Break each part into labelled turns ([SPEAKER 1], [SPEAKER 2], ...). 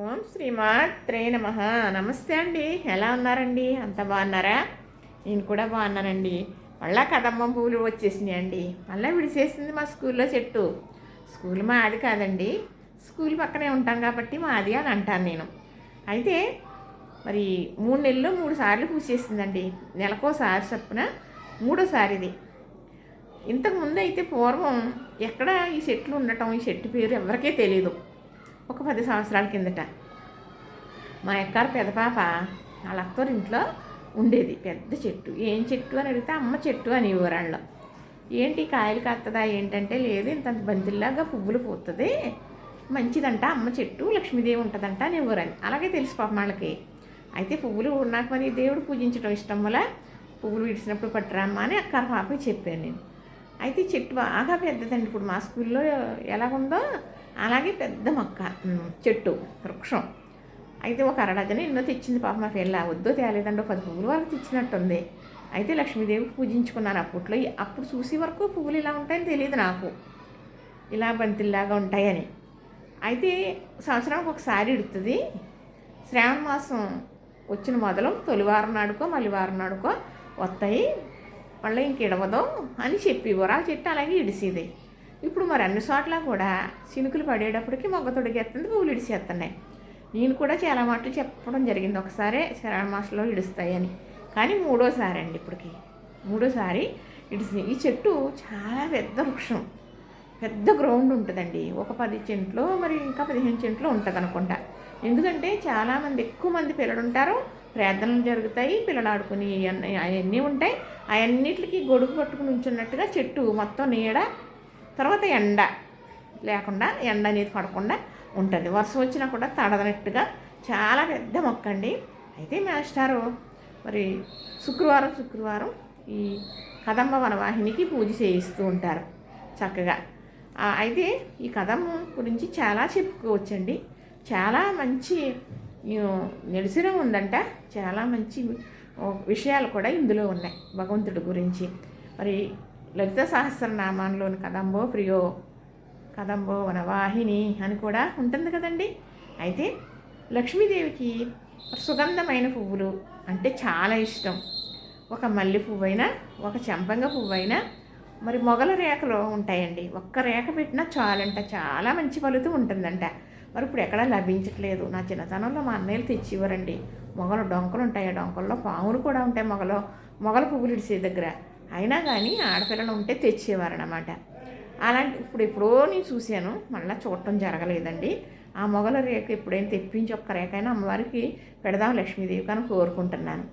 [SPEAKER 1] ఓం శ్రీమాత్రే నమ. నమస్తే అండి. ఎలా ఉన్నారండి? అంత బాగున్నారా? నేను కూడా బాగున్నానండి. మళ్ళా కదమ్మ పువ్వులు వచ్చేసినాయి అండి. మళ్ళీ విడిచేసింది మా స్కూల్లో చెట్టు. స్కూల్ మాది కాదండి. స్కూల్ పక్కనే ఉంటాం కాబట్టి మాది అని అంటాను నేను. అయితే మరి మూడు నెలలు మూడు సార్లు పూసేసిందండి. నెలకోసారి చొప్పున మూడోసారి ఇది. ఇంతకుముందు అయితే పూర్వం ఎక్కడ ఈ చెట్లు ఉండటం ఈ చెట్టు పేరు ఎవరికీ తెలియదు ఒక పది సంవత్సరాల కిందట. మా ఎక్కారు పెద్ద పాప వాళ్ళ అక్కరు ఇంట్లో ఉండేది. పెద్ద చెట్టు. ఏం చెట్టు అని అడిగితే అమ్మ చెట్టు అని ఊరాళ్ళలో ఏంటి కాయలు కాస్తుందా ఏంటంటే లేదు ఇంత బంతిల్లాగా పువ్వులు పూస్తుంది మంచిదంట అమ్మ చెట్టు లక్ష్మీదేవి ఉంటుందంట అని ఊరని అలాగే తెలిసి పాపం వాళ్ళకి. అయితే పువ్వులు నాకు మరి దేవుడు పూజించడం ఇష్టం వల్ల పువ్వులు విడిచినప్పుడు పట్టురామ్మా అని అక్కడ పాపకి చెప్పాను నేను. అయితే చెట్టు బాగా పెద్దదండి. ఇప్పుడు మా స్కూల్లో ఎలాగుందో అలాగే పెద్ద మొక్క చెట్టు వృక్షం. అయితే ఒక అరడజన ఎన్నో తెచ్చింది పాప మా పిల్ల వద్దో తేలేదండి ఒక పది పువ్వులు వాళ్ళకి తెచ్చినట్టుంది. అయితే లక్ష్మీదేవి పూజించుకున్నాను అప్పట్లో అప్పుడు చూసే వరకు పువ్వులు ఇలా ఉంటాయని తెలియదు నాకు. ఇలా బంతిల్లాగా ఉంటాయని. అయితే సంవత్సరానికి ఒకసారి ఇడుతుంది. శ్రావణ మాసం వచ్చిన మొదలు తొలివారం నాడుకో మళ్ళీ వారం నాడుకో వస్తాయి. మళ్ళీ ఇంక ఇడవదు అని చెప్పేవారు. ఆ చెట్టు అలాగే ఇడిసేది. ఇప్పుడు మరి అన్ని చోట్ల కూడా చినుకులు పడేటప్పటికి మొగ్గ తొడిగేస్తుంది పువ్వులు ఇడిచేస్తున్నాయి నేను కూడా చాలా మాటలు చెప్పడం జరిగింది. ఒకసారి శ్రావణ మాసంలో ఇడుస్తాయని. కానీ మూడోసారి అండి ఇప్పటికి. మూడోసారి ఇడిసింది. ఈ చెట్టు చాలా పెద్ద వృక్షం. పెద్ద గ్రౌండ్ ఉంటుందండి. ఒక పది చెంట్లో మరి ఇంకా పదిహేను చెంట్లో ఉంటుంది అనుకుంటా ఎందుకంటే చాలామంది ఎక్కువ మంది పిల్లలు ఉంటారు ప్రార్థనలు జరుగుతాయి పిల్లలు ఆడుకుని అవన్నీ అవన్నీ ఉంటాయి. అవన్నిటికి గొడుగు పట్టుకుని ఉంచున్నట్టుగా చెట్టు మొత్తం నీడ తర్వాత ఎండ. లేకుండా ఎండ అనేది పడకుండా ఉంటుంది. వర్షం వచ్చినా కూడా తడదనట్టుగా చాలా పెద్ద మొక్క అండి. అయితే మాస్టారు మరి శుక్రవారం శుక్రవారం ఈ కదంబ వనవాహినికి పూజ చేయిస్తూ ఉంటారు చక్కగా. అయితే ఈ కథం గురించి చాలా చెప్పుకోవచ్చండి. చాలా మంచి ఈ, ఉందంట. చాలా మంచి విషయాలు కూడా ఇందులో ఉన్నాయి భగవంతుడి గురించి. మరి లలిత సహస్రనామాల్లోని కదంబో ప్రియో కదంబో వనవాహిని అని కూడా ఉంటుంది కదండి. అయితే లక్ష్మీదేవికి సుగంధమైన పువ్వులు అంటే చాలా ఇష్టం. ఒక మల్లె పువ్వైనా ఒక చెంపంగ పువ్వైనా మరి మొగల రేఖలు ఉంటాయండి. ఒక్క రేఖ పెట్టినా చాలంట చాలా మంచి ఫలితం ఉంటుందంట. మరి ఇప్పుడు ఎక్కడా లభించట్లేదు. నా చిన్నతనంలో మా అన్నయ్యలు తెచ్చివ్వరండి. మొగలు డొంకలు ఉంటాయి. ఆ డొంకల్లో పాములు కూడా ఉంటాయి మొగలో. మొగల పువ్వులు ఇడిసే దగ్గర. అయినా కానీ ఆడపిల్లలు ఉంటే తెచ్చేవారనమాట అలాంటి ఇప్పుడు ఎప్పుడో నేను చూశాను మళ్ళీ చూడటం జరగలేదండి. ఆ మొగల రేఖ ఎప్పుడైనా తెప్పించి ఒక్క రేఖ అయినా అమ్మవారికి పెడదాం లక్ష్మీదేవి అని కోరుకుంటున్నాను.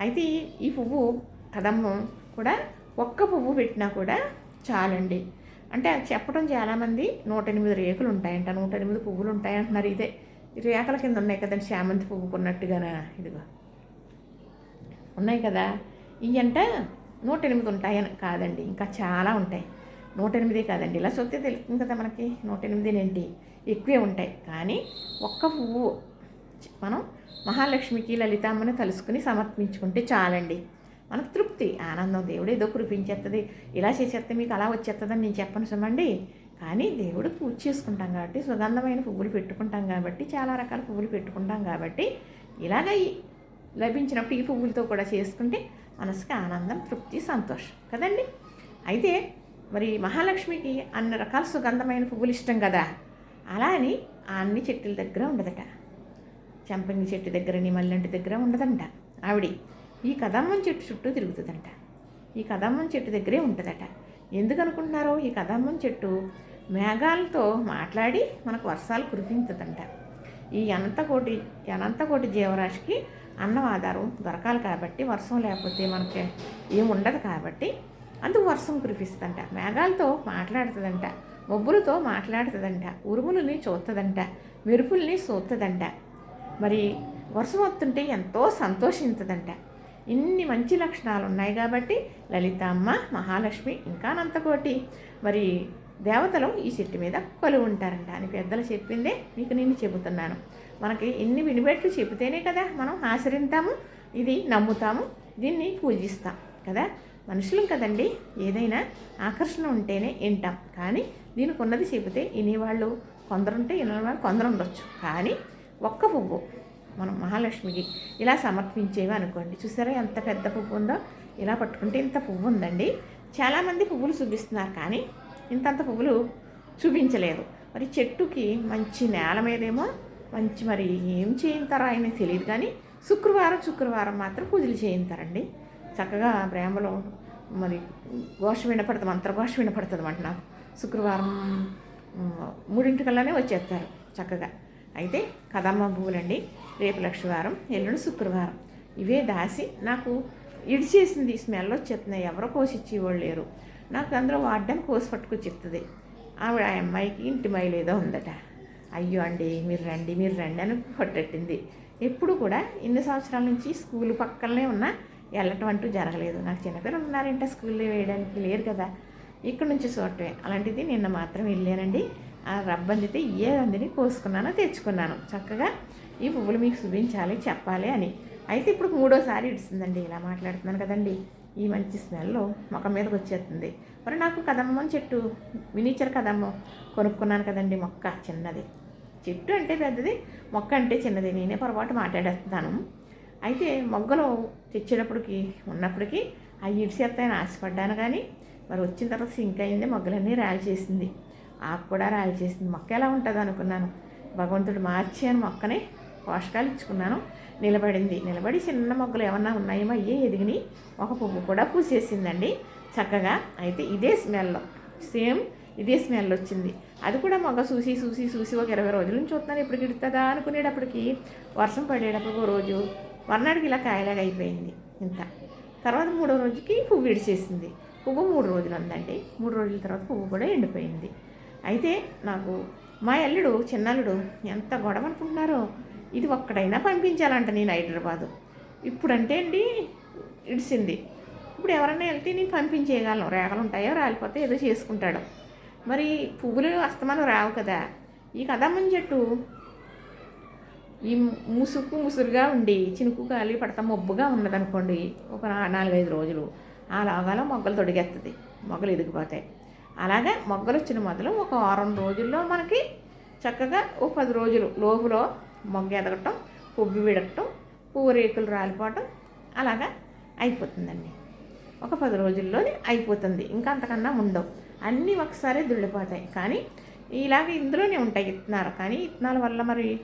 [SPEAKER 1] అయితే ఈ- పువ్వు కదమ్మ కూడా ఒక్క పువ్వు పెట్టినా కూడా చాలండి. అంటే అది చెప్పడం చాలామంది నూట ఎనిమిది రేకులు ఉంటాయంట నూట ఎనిమిది పువ్వులు ఉంటాయంటున్నారు ఇదే రేఖల కింద ఉన్నాయి కదండి చామంతి పువ్వుకున్నట్టుగానా ఇదిగో. ఉన్నాయి కదా. ఇవంట నూట ఎనిమిది ఉంటాయని కాదండి ఇంకా చాలా ఉంటాయి. నూట ఎనిమిది కాదండి. ఇలా చూస్తే తెలుస్తుంది కదా మనకి నూట ఎనిమిది ఏంటి ఎక్కువే ఉంటాయి. కానీ ఒక్క పువ్వు మనం మహాలక్ష్మికి లలితామ్మని తలుసుకుని సమర్పించుకుంటే చాలండి. మనకు తృప్తి ఆనందం దేవుడు ఏదో కురిపించేస్తుంది ఇలా చేసేస్తే మీకు అలా వచ్చేస్తుందని నేను చెప్పను సుమండి. కానీ దేవుడు పూజ చేసుకుంటాం కాబట్టి సుగంధమైన పువ్వులు పెట్టుకుంటాం కాబట్టి చాలా రకాల పువ్వులు పెట్టుకుంటాం కాబట్టి ఇలాగ లభించినప్పుడు ఈ పువ్వులతో కూడా చేసుకుంటే మనసుకి ఆనందం తృప్తి సంతోషం కదండి? అయితే మరి మహాలక్ష్మికి అన్ని రకాల సుగంధమైన పువ్వులు ఇష్టం కదా? అలా అని ఆ అన్ని చెట్టుల దగ్గర ఉండదట. చంపంగి చెట్టు దగ్గరని మల్లెంటి దగ్గర ఉండదంట ఆవిడ. ఈ కదమ్మం చెట్టు చుట్టూ తిరుగుతుందంట. ఈ కదమ్మం చెట్టు దగ్గరే ఉంటుందట. ఎందుకు అనుకుంటున్నారో ఈ కదమ్మం చెట్టు మేఘాలతో మాట్లాడి మనకు వర్షాలు కురిపించదంట. ఈ అనంతకోటి అనంతకోటి జీవరాశికి అన్నం ఆధారం దొరకాలి కాబట్టి వర్షం లేకపోతే మనకి ఏముండదు కాబట్టి అందుకు వర్షం కురిపిస్తుందంట. మేఘాలతో మాట్లాడుతుందంట మబ్బులతో మాట్లాడుతుందంట ఉరుములని చూస్తుందంట మెరుపుల్ని చూస్తుందంట మరి వర్షం వస్తుంటే ఎంతో సంతోషించదంట. ఇన్ని మంచి లక్షణాలు ఉన్నాయి కాబట్టి లలితమ్మ మహాలక్ష్మి ఇంకా అనంతకోటి మరి దేవతలు ఈ చెట్టు మీద కొలువు ఉంటారంట అని పెద్దలు చెప్పిందే మీకు నేను చెబుతున్నాను. మనకి ఎన్ని వినిపెట్లు చెబితేనే కదా మనం ఆచరిస్తాము ఇది నమ్ముతాము దీన్ని పూజిస్తాం కదా? మనుషులం కదండి ఏదైనా ఆకర్షణ ఉంటేనే వింటాం. కానీ దీనికి ఉన్నది చెబితే వినేవాళ్ళు కొందరుంటే వినేవాళ్ళు కొందరు ఉండొచ్చు. కానీ ఒక్క పువ్వు మనం మహాలక్ష్మికి ఇలా సమర్పించేవి అనుకోండి. చూసారా ఎంత పెద్ద పువ్వు ఉందో? ఇలా పట్టుకుంటే ఇంత పువ్వు ఉందండి. చాలామంది పువ్వులు చూపిస్తున్నారు కానీ ఇంతంత పువ్వులు చూపించలేదు. మరి చెట్టుకి మంచి నేల మీదేమో మంచి మరి ఏం చేయింతారో ఆయన తెలియదు కానీ శుక్రవారం శుక్రవారం మాత్రం పూజలు చేయింతారండి. చక్కగా ప్రేమలో మరి ఘోష వినపడుతుంది మంత్రఘోష వినపడుతుంది అంట నాకు. శుక్రవారం మూడింటికల్లానే వచ్చేస్తారు చక్కగా. అయితే కదమ్మ పువ్వులండి రేపు లక్షవారం ఎల్లుండి శుక్రవారం. ఇవే దాసి నాకు ఇడిచేసింది స్మెల్ వచ్చేస్తున్నాయి ఎవరో కోసి ఇచ్చేవాళ్ళు లేరు. నాకు అందులో వాడడానికి కోసి పట్టుకొచ్చి చెప్తుంది ఆవిడ ఆ అమ్మాయికి ఇంటి మైలు ఏదో ఉందట. అయ్యో అండి మీరు రండి మీరు రండి అని పట్టెట్టింది ఎప్పుడు కూడా ఇన్ని సంవత్సరాల నుంచి స్కూల్ పక్కనే ఉన్నా వెళ్ళటం అంటూ జరగలేదు. నాకు చిన్నపిల్లలు ఉన్నారంటే స్కూల్లో వేయడానికి లేరు కదా. ఇక్కడ నుంచి చూడటమే. అలాంటిది నిన్న మాత్రం వెళ్ళానండి. ఆ రబ్బందితే ఏ అందిని కోసుకున్నానో తెచ్చుకున్నాను. చక్కగా ఈ పువ్వులు మీకు చూపించాలి చెప్పాలి అని. అయితే ఇప్పుడు మూడోసారి ఇడుస్తుందండి ఇలా మాట్లాడుతున్నాను కదండి. ఈ మంచి స్మెల్ ముఖం మీదకి వచ్చేస్తుంది. మరి నాకు కదమ్మం చెట్టు మినీచర్ కదమ్మం కొనుక్కున్నాను కదండి మొక్క చిన్నది. చెట్టు అంటే పెద్దది మొక్క అంటే చిన్నది. నేనే పొరపాటు మాట్లాడేస్తున్నాను. అయితే మొగ్గలు తెచ్చేటప్పటికి ఉన్నప్పటికీ ఆ ఇడిసేస్తాయని ఆశపడ్డాను కానీ మరి వచ్చిన తర్వాత సింక్ అయింది మొగ్గలన్నీ రాలి చేసింది. ఆకు కూడా రాలి చేసింది. మొక్క ఎలా ఉంటుంది అనుకున్నాను. భగవంతుడు మార్చాను మొక్కని పోషకాలు ఇచ్చుకున్నాను. నిలబడింది. నిలబడి చిన్న మొగ్గలు ఏమన్నా ఉన్నాయేమో అయ్యే ఎదిగిని ఒక పువ్వు కూడా పూసేసిందండి. చక్కగా అయితే ఇదే స్మెల్. సేమ్ ఇదే స్మెల్ వచ్చింది. అది కూడా మగ చూసి చూసి చూసి ఒక ఇరవై రోజుల నుంచి చూస్తున్నాను. ఎప్పుడు గిడుతుందా అనుకునేటప్పటికి వర్షం పడేటప్పుడు ఒక రోజు మర్నాడికి ఇలా కాయలాగా అయిపోయింది ఇంత. తర్వాత మూడో రోజుకి పువ్వు విడిచేసింది. పువ్వు మూడు రోజులు ఉందండి. మూడు రోజుల తర్వాత పువ్వు కూడా ఎండిపోయింది. అయితే నాకు మా అల్లుడు చిన్నల్లుడు ఎంత గొడవ అనుకుంటున్నారో ఇది ఒక్కడైనా పంపించాలంట నేను హైదరాబాదు. ఇప్పుడంటే అండి ఇడిసింది. ఇప్పుడు ఎవరైనా వెళ్తే నేను పంపించేయగలను. రేఖలు ఉంటాయో రాలిపోతే ఏదో చేసుకుంటాడు. మరి పువ్వులు అస్తమానం రావు కదా. ఈ కదమ్మని చెట్టు ఈ ముసుగు ముసురుగా ఉండి చినుకు గాలి పడతా మబ్బుగా ఉన్నదనుకోండి ఒక నాలుగైదు రోజులు ఆ లాగాలో మొగ్గలు తొడిగేస్తుంది మొగ్గలు ఎదిగిపోతాయి అలాగే మొగ్గలు వచ్చిన మొదలు ఒక వారం రోజుల్లో మనకి చక్కగా ఓ పది రోజులు లోపులో మొగ్గ ఎదగటం పువ్వు విడగటం పువ్వు రేకులు రాలిపోవటం అలాగా అయిపోతుందండి. ఒక పది రోజుల్లోనే అయిపోతుంది. ఇంకా అంతకన్నా ఉండవు. అన్నీ ఒకసారి దుళ్ళిపోతాయి. కానీ ఇలాగ ఇందులోనే ఉంటాయి ఇత్తనాలు. కానీ ఇత్తనాల వల్ల మరి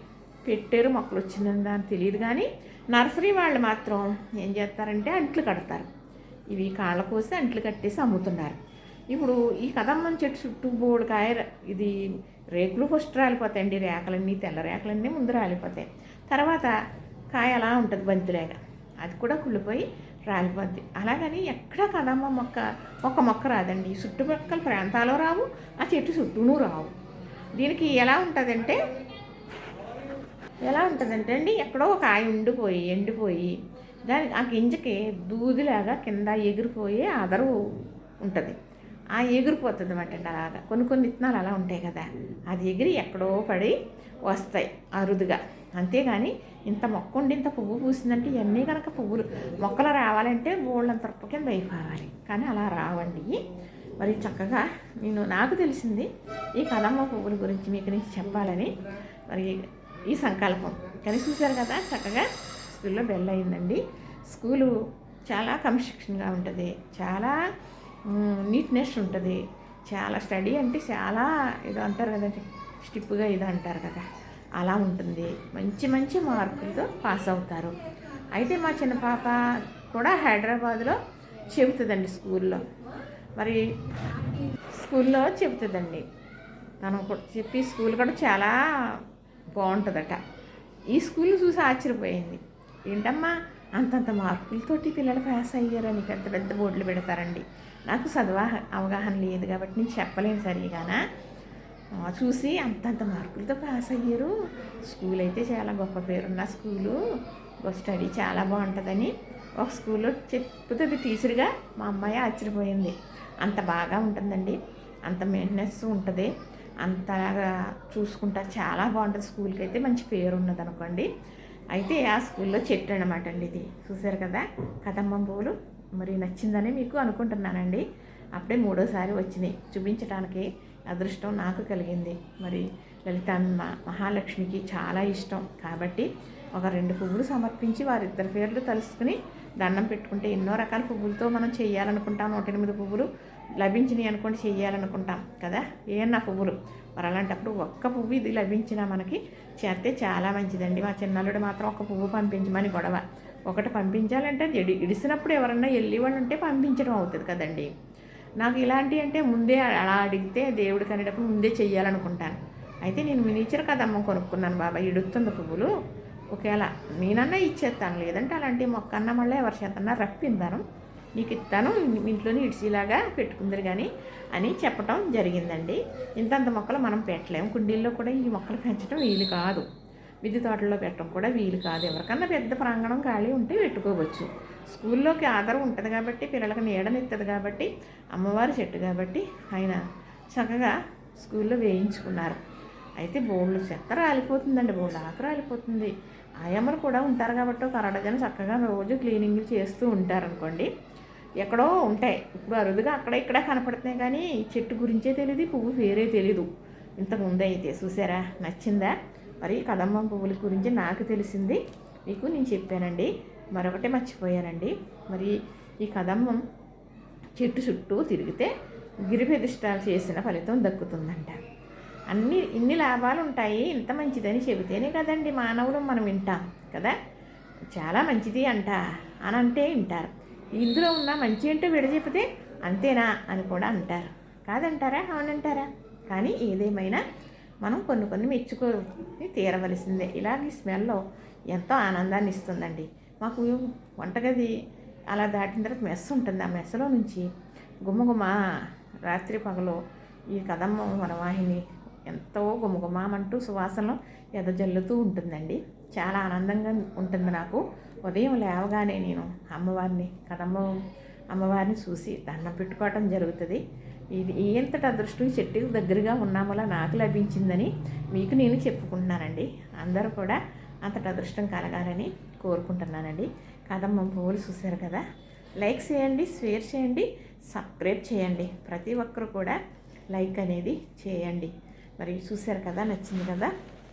[SPEAKER 1] పెట్టారు మొక్కలు వచ్చిందని అని తెలియదు. కానీ నర్సరీ వాళ్ళు మాత్రం ఏం చేస్తారంటే అంట్లు కడతారు. ఇవి కాళ్ళ కోసి అంట్లు కట్టేసి అమ్ముతున్నారు. ఇప్పుడు ఈ కదమ్మం చెట్టు చుట్టూ బోర్డు కాయ ఇది రేకులు ఫస్ట్ రాలిపోతాయండి. రేకలన్నీ తెల్ల రేకలన్నీ ముందు రాలిపోతాయి. తర్వాత కాయ అలా ఉంటుంది బంతిలాగా. అది కూడా కుళ్ళిపోయి రాలిపోద్ది. అలాగని ఎక్కడ కదమ్మ మొక్క ఒక మొక్క రాదండి. చుట్టుపక్కల ప్రాంతాలు రావు ఆ చెట్టు చుట్టూనూ రావు. దీనికి ఎలా ఉంటుందంటే ఎలా ఉంటుందంటే అండి ఎక్కడో ఒక ఆయ ఉండిపోయి ఎండిపోయి దాని ఆ గింజకి దూదిలాగా కింద ఎగిరిపోయి అదరు ఉంటుంది. ఆ ఎగిరిపోతుంది అన్నమాట అండి అలాగా. కొన్ని కొన్ని విత్తనాలు అలా ఉంటాయి కదా అది ఎగిరి ఎక్కడో పడి వస్తాయి అరుదుగా. అంతేగాని ఇంత మొక్క ఉండి ఇంత పువ్వు పూసిందంటే ఇవన్నీ కనుక పువ్వులు. మొక్కలు రావాలంటే బోళ్ళంత రప్ప కింద అయిపోవాలి. కానీ అలా రావండి. మరి చక్కగా నేను నాకు తెలిసింది ఈ కదమ్మ పువ్వుల గురించి మీకు నేను చెప్పాలని. మరి ఈ సంకల్పం. కానీ చూశారు కదా చక్కగా స్కూల్లో బెల్ అయిందండి. స్కూలు చాలా కన్స్ట్రక్షన్గా ఉంటుంది. చాలా నీట్నెస్ ఉంటుంది. చాలా స్టడీ అంటే చాలా ఇది అంటారు కదండి. స్టిప్గా ఇది అంటారు కదా. అలా ఉంటుంది. మంచి మంచి మార్కులతో పాస్ అవుతారు. అయితే మా చిన్న పాప కూడా హైదరాబాద్లో చెబుతుందండి స్కూల్లో. మరి స్కూల్లో చెబుతుందండి. తను కూడా చెప్పి స్కూల్ కూడా చాలా బాగుంటుందట. ఈ స్కూల్ చూసి ఆశ్చర్యపోయింది. ఏంటమ్మా అంతంత మార్కులతోటి పిల్లలు పాస్ అయ్యారని పెద్ద పెద్ద బోర్డులు పెడతారండి. నాకు చదువా అవగాహన లేదు కాబట్టి నేను చెప్పలేను సరిగానా? చూసి అంతంత మార్కులతో పాస్ అయ్యారు. స్కూల్ అయితే చాలా గొప్ప పేరున్న స్కూలు. స్టడీ చాలా బాగుంటుందని ఒక స్కూల్లో చెప్పుతుంది టీచర్గా మా అమ్మాయి ఆశ్చర్యపోయింది. అంత బాగా ఉంటుందండి. అంత మెయింటెనెన్స్ ఉంటుంది. అంతలాగా చూసుకుంటా చాలా బాగుంటుంది. స్కూల్కి అయితే మంచి పేరు ఉన్నది అనుకోండి అయితే ఆ స్కూల్లో చెట్టు అనమాట అండి ఇది. చూసారు కదా? కదమ్మం పువ్వులు. మరి నచ్చిందని మీకు అనుకుంటున్నానండి. అప్పుడే మూడోసారి వచ్చినాయి. చూపించడానికి అదృష్టం నాకు కలిగింది. మరి లలితమ్మ మహాలక్ష్మికి చాలా ఇష్టం. కాబట్టి ఒక రెండు పువ్వులు సమర్పించి వారిద్దరి పేర్లు తలుసుకుని దండం పెట్టుకుంటే ఎన్నో రకాల పువ్వులతో మనం చేయాలనుకుంటాం. నూట ఎనిమిది పువ్వులు లభించినాయి అనుకోండి చేయాలనుకుంటాం కదా? ఏమన్నా పువ్వులు. మరి అలాంటప్పుడు ఒక్క పువ్వు ఇది లభించినా మనకి చేస్తే చాలా మంచిదండి. మా చిన్నల్లుడు మాత్రం ఒక పువ్వు పంపించమని గొడవ. ఒకటి పంపించాలంటే అది ఇడి ఇడిసినప్పుడు ఎవరన్నా వెళ్ళి వాళ్ళు ఉంటే పంపించడం అవుతుంది కదండి. నాకు ఇలాంటి అంటే ముందే అలా అడిగితే దేవుడికి అనేటప్పుడు ముందే చెయ్యాలనుకుంటాను. అయితే నేను మినిచర్ కదమ్మ కొనుక్కున్నాను బాబా ఇడుతుంది పువ్వులు. ఒకవేళ నేనన్నా ఇచ్చేస్తాను లేదంటే అలాంటి మొక్క అన్న మళ్ళీ ఎవరి చేతన్నా రప్పిందాను. నీకు ఇస్తాను ఇంట్లోనే ఇడిచిలాగా పెట్టుకుందరు కానీ అని చెప్పటం జరిగిందండి. ఇంతంత మొక్కలు మనం పెట్టలేము. కుండీల్లో కూడా ఈ మొక్కలు పెంచడం వీలు కాదు. మిద్దె తోటల్లో పెట్టడం కూడా వీలు కాదు. ఎవరికన్నా పెద్ద ప్రాంగణం ఖాళీ ఉంటే పెట్టుకోవచ్చు. స్కూల్లోకి ఆధారం ఉంటుంది కాబట్టి పిల్లలకు నీడనిస్తుంది కాబట్టి అమ్మవారి చెట్టు కాబట్టి ఆయన చక్కగా స్కూల్లో వేయించుకున్నారు. అయితే బోళ్ళు చెత్త రాలిపోతుందండి బోళ్ళు ఆకు రాలిపోతుంది. ఆయమ్మలు కూడా ఉంటారు కాబట్టి ఒక అరడజన చక్కగా రోజు క్లీనింగ్ చేస్తూ ఉంటారనుకోండి. ఎక్కడో ఉంటాయి. ఇప్పుడు అరుదుగా అక్కడ ఇక్కడ కనపడుతున్నాయి కానీ చెట్టు గురించే తెలియదు పువ్వు వేరే తెలీదు. ఇంతకుముందే అయితే చూసారా? నచ్చిందా? మరి కదమ్మ పువ్వుల గురించి నాకు తెలిసింది. మీకు నేను చెప్పానండి. మరొకటి మర్చిపోయానండి. మరి ఈ కదమ్మం చెట్టు చుట్టూ తిరిగితే గిరి ప్రతిష్ట చేసిన ఫలితం దక్కుతుందంట. అన్ని ఇన్ని లాభాలు ఉంటాయి ఇంత మంచిదని చెబితేనే కదండి మానవులు మనం వింటాం కదా? చాలా మంచిది అంట అని అంటే వింటారు. ఇందులో ఉన్న మంచి ఏంటో విడచెప్పితే అంతేనా అని కూడా అంటారు. కాదంటారా? అవునంటారా? కానీ ఏదేమైనా మనం కొన్ని కొన్ని మెచ్చుకొని తీరవలసిందే. ఇలాగే స్మెల్లో ఎంతో ఆనందాన్ని ఇస్తుందండి మాకు వంటగది అలా దాటిన తర్వాత మెస్ ఉంటుంది. ఆ మెస్సులో నుంచి గుమ్మగుమ రాత్రి పగలు ఈ కదమ్మ వనవాహిని ఎంతో గుమగుమామంటూ సువాసనలో ఎదజల్లుతూ ఉంటుందండి. చాలా ఆనందంగా ఉంటుంది నాకు. ఉదయం లేవగానే నేను అమ్మవారిని కదమ్మ అమ్మవారిని చూసి దండం పెట్టుకోవటం జరుగుతుంది. ఇది ఎంతటి అదృష్టం? చెట్టుకు దగ్గరగా ఉన్నామలా నాకు లభించిందని మీకు నేను చెప్పుకుంటున్నానండి. అందరూ కూడా అంతటి అదృష్టం కలగాలని కోరుకుంటున్నానండి. కదమ్మ పువ్వులు చూశారు కదా? లైక్ చేయండి షేర్ చేయండి సబ్స్క్రైబ్ చేయండి. ప్రతి ఒక్కరు కూడా లైక్ అనేది చేయండి. మరి చూశారు కదా? నచ్చింది కదా?